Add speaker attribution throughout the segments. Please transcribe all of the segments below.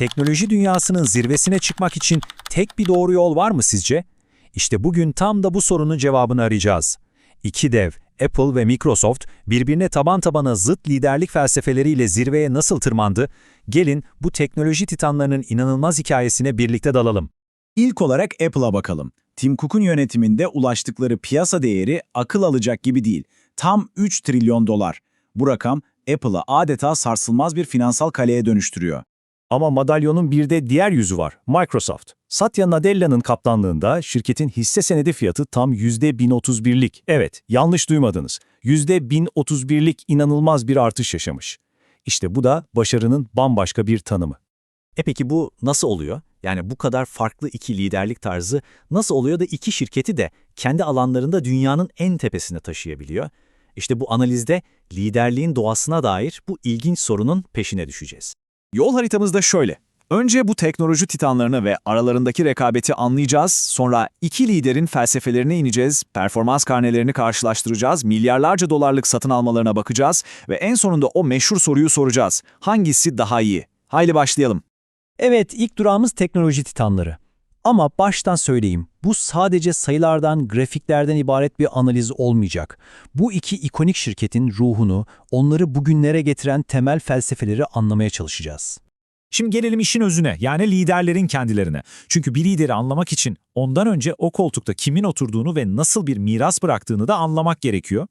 Speaker 1: Teknoloji dünyasının zirvesine çıkmak için tek bir doğru yol var mı sizce? İşte bugün tam da bu sorunun cevabını arayacağız. İki dev, Apple ve Microsoft birbirine taban tabana zıt liderlik felsefeleriyle zirveye nasıl tırmandı? Gelin bu teknoloji titanlarının inanılmaz hikayesine birlikte dalalım.
Speaker 2: İlk olarak Apple'a bakalım. Tim Cook'un yönetiminde ulaştıkları piyasa değeri akıl alacak gibi değil. Tam 3 trilyon dolar. Bu rakam Apple'ı adeta sarsılmaz bir finansal kaleye dönüştürüyor.
Speaker 3: Ama madalyonun bir de diğer yüzü var, Microsoft. Satya Nadella'nın kaptanlığında şirketin hisse senedi fiyatı tam %1031'lik. Evet, yanlış duymadınız. %1031'lik inanılmaz bir artış yaşamış. İşte bu da başarının bambaşka bir tanımı.
Speaker 4: E peki bu nasıl oluyor? Yani bu kadar farklı iki liderlik tarzı nasıl oluyor da iki şirketi de kendi alanlarında dünyanın en tepesine taşıyabiliyor? İşte bu analizde liderliğin doğasına dair bu ilginç sorunun peşine düşeceğiz.
Speaker 2: Yol haritamız da şöyle. Önce bu teknoloji titanlarını ve aralarındaki rekabeti anlayacağız. Sonra iki liderin felsefelerine ineceğiz, performans karnelerini karşılaştıracağız, milyarlarca dolarlık satın almalarına bakacağız ve en sonunda o meşhur soruyu soracağız. Hangisi daha iyi? Haydi başlayalım.
Speaker 1: Evet, ilk durağımız teknoloji titanları. Ama baştan söyleyeyim, bu sadece sayılardan, grafiklerden ibaret bir analiz olmayacak. Bu iki ikonik şirketin ruhunu, onları bugünlere getiren temel felsefeleri anlamaya çalışacağız.
Speaker 5: Şimdi gelelim işin özüne, yani liderlerin kendilerine. Çünkü bir lideri anlamak için ondan önce o koltukta kimin oturduğunu ve nasıl bir miras bıraktığını da anlamak gerekiyor.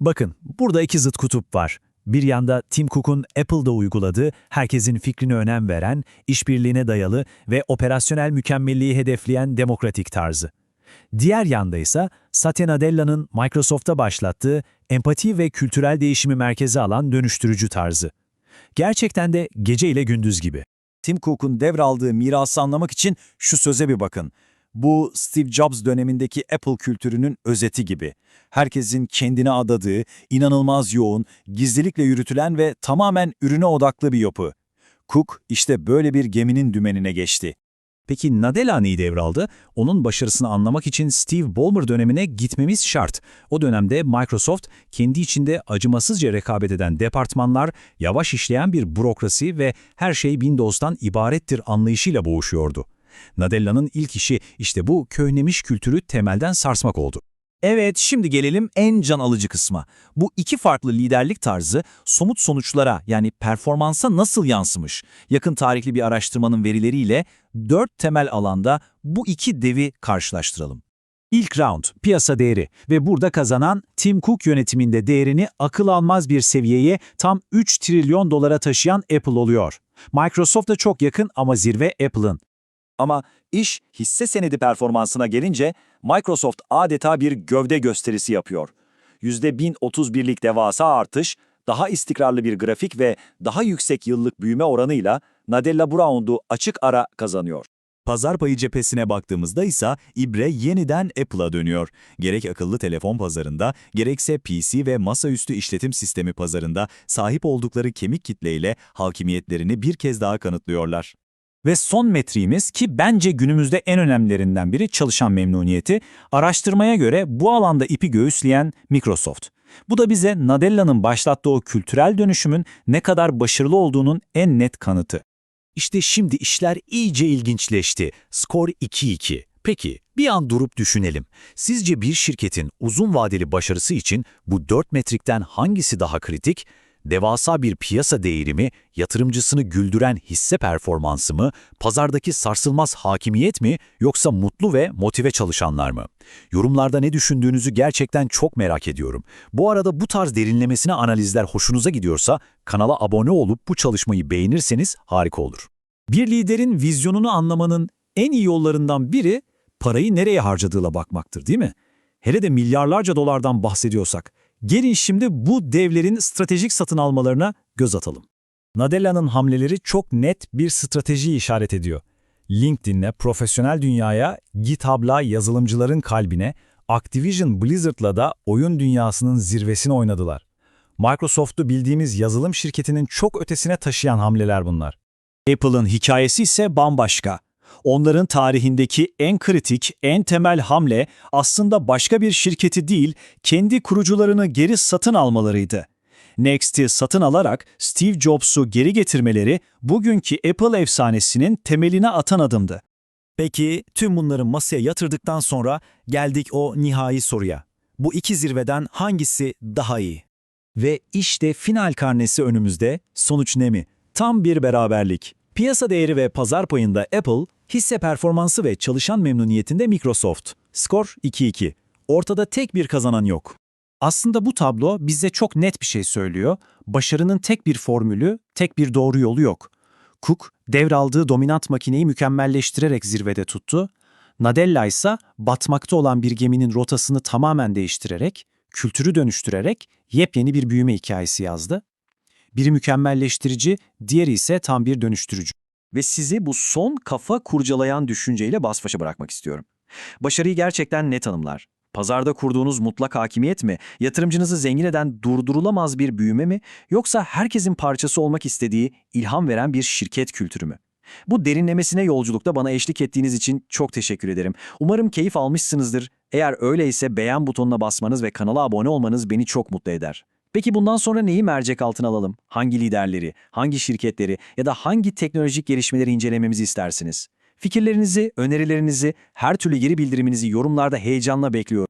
Speaker 3: Bakın, burada iki zıt kutup var. Bir yanda Tim Cook'un Apple'da uyguladığı, herkesin fikrine önem veren, işbirliğine dayalı ve operasyonel mükemmelliği hedefleyen demokratik tarzı. Diğer yanda ise Satya Nadella'nın Microsoft'ta başlattığı empati ve kültürel değişimi merkeze alan dönüştürücü tarzı. Gerçekten de gece ile gündüz gibi.
Speaker 2: Tim Cook'un devraldığı mirası anlamak için şu söze bir bakın. Bu Steve Jobs dönemindeki Apple kültürünün özeti gibi. Herkesin kendine adadığı, inanılmaz yoğun, gizlilikle yürütülen ve tamamen ürüne odaklı bir yapı. Cook işte böyle bir geminin dümenine geçti.
Speaker 3: Peki Nadella neyi devraldı? Onun başarısını anlamak için Steve Ballmer dönemine gitmemiz şart. O dönemde Microsoft kendi içinde acımasızca rekabet eden departmanlar, yavaş işleyen bir bürokrasi ve her şey Windows'tan ibarettir anlayışıyla boğuşuyordu. Nadella'nın ilk işi işte bu köhnemiş kültürü temelden sarsmak oldu.
Speaker 2: Evet, şimdi gelelim en can alıcı kısma. Bu iki farklı liderlik tarzı somut sonuçlara yani performansa nasıl yansımış? Yakın tarihli bir araştırmanın verileriyle dört temel alanda bu iki devi karşılaştıralım.
Speaker 3: İlk round, piyasa değeri ve burada kazanan Tim Cook yönetiminde değerini akıl almaz bir seviyeye tam 3 trilyon dolara taşıyan Apple oluyor. Microsoft'a çok yakın ama zirve Apple'ın.
Speaker 2: Ama iş hisse senedi performansına gelince Microsoft adeta bir gövde gösterisi yapıyor. %1031'lik devasa artış, daha istikrarlı bir grafik ve daha yüksek yıllık büyüme oranıyla Nadella bu açık ara kazanıyor.
Speaker 6: Pazar payı cephesine baktığımızda ise ibre yeniden Apple'a dönüyor. Gerek akıllı telefon pazarında, gerekse PC ve masaüstü işletim sistemi pazarında sahip oldukları kemik kitleyle hakimiyetlerini bir kez daha kanıtlıyorlar.
Speaker 3: Ve son metriğimiz ki bence günümüzde en önemlilerinden biri çalışan memnuniyeti, araştırmaya göre bu alanda ipi göğüsleyen Microsoft. Bu da bize Nadella'nın başlattığı o kültürel dönüşümün ne kadar başarılı olduğunun en net kanıtı.
Speaker 1: İşte şimdi işler iyice ilginçleşti. Skor 2-2. Peki, bir an durup düşünelim. Sizce bir şirketin uzun vadeli başarısı için bu 4 metrikten hangisi daha kritik? Devasa bir piyasa değeri mi, yatırımcısını güldüren hisse performansı mı, pazardaki sarsılmaz hakimiyet mi yoksa mutlu ve motive çalışanlar mı? Yorumlarda ne düşündüğünüzü gerçekten çok merak ediyorum. Bu arada bu tarz derinlemesine analizler hoşunuza gidiyorsa kanala abone olup bu çalışmayı beğenirseniz harika olur.
Speaker 3: Bir liderin vizyonunu anlamanın en iyi yollarından biri parayı nereye harcadığıyla bakmaktır değil mi? Hele de milyarlarca dolardan bahsediyorsak. Gelin şimdi bu devlerin stratejik satın almalarına göz atalım. Nadella'nın hamleleri çok net bir strateji işaret ediyor. LinkedIn'le profesyonel dünyaya, GitHub'la yazılımcıların kalbine, Activision Blizzard'la da oyun dünyasının zirvesine oynadılar. Microsoft'u bildiğimiz yazılım şirketinin çok ötesine taşıyan hamleler bunlar.
Speaker 2: Apple'ın hikayesi ise bambaşka. Onların tarihindeki en kritik, en temel hamle aslında başka bir şirketi değil, kendi kurucularını geri satın almalarıydı. Next'i satın alarak Steve Jobs'u geri getirmeleri bugünkü Apple efsanesinin temeline atan adımdı. Peki tüm bunları masaya yatırdıktan sonra geldik o nihai soruya. Bu iki zirveden hangisi daha iyi? Ve işte final karnesi önümüzde. Sonuç ne mi? Tam bir beraberlik. Piyasa değeri ve pazar payında Apple, hisse performansı ve çalışan memnuniyetinde Microsoft. Skor 2-2. Ortada tek bir kazanan yok.
Speaker 3: Aslında bu tablo bize çok net bir şey söylüyor. Başarının tek bir formülü, tek bir doğru yolu yok. Cook, devraldığı dominant makineyi mükemmelleştirerek zirvede tuttu. Nadella ise batmakta olan bir geminin rotasını tamamen değiştirerek, kültürü dönüştürerek yepyeni bir büyüme hikayesi yazdı. Biri mükemmelleştirici, diğeri ise tam bir dönüştürücü.
Speaker 2: Ve sizi bu son kafa kurcalayan düşünceyle baş başa bırakmak istiyorum. Başarıyı gerçekten ne tanımlar? Pazarda kurduğunuz mutlak hakimiyet mi? Yatırımcınızı zengin eden durdurulamaz bir büyüme mi? Yoksa herkesin parçası olmak istediği, ilham veren bir şirket kültürü mü? Bu derinlemesine yolculukta bana eşlik ettiğiniz için çok teşekkür ederim. Umarım keyif almışsınızdır. Eğer öyleyse beğen butonuna basmanız ve kanala abone olmanız beni çok mutlu eder. Peki bundan sonra neyi mercek altına alalım? Hangi liderleri, hangi şirketleri ya da hangi teknolojik gelişmeleri incelememizi istersiniz? Fikirlerinizi, önerilerinizi, her türlü geri bildiriminizi yorumlarda heyecanla bekliyorum.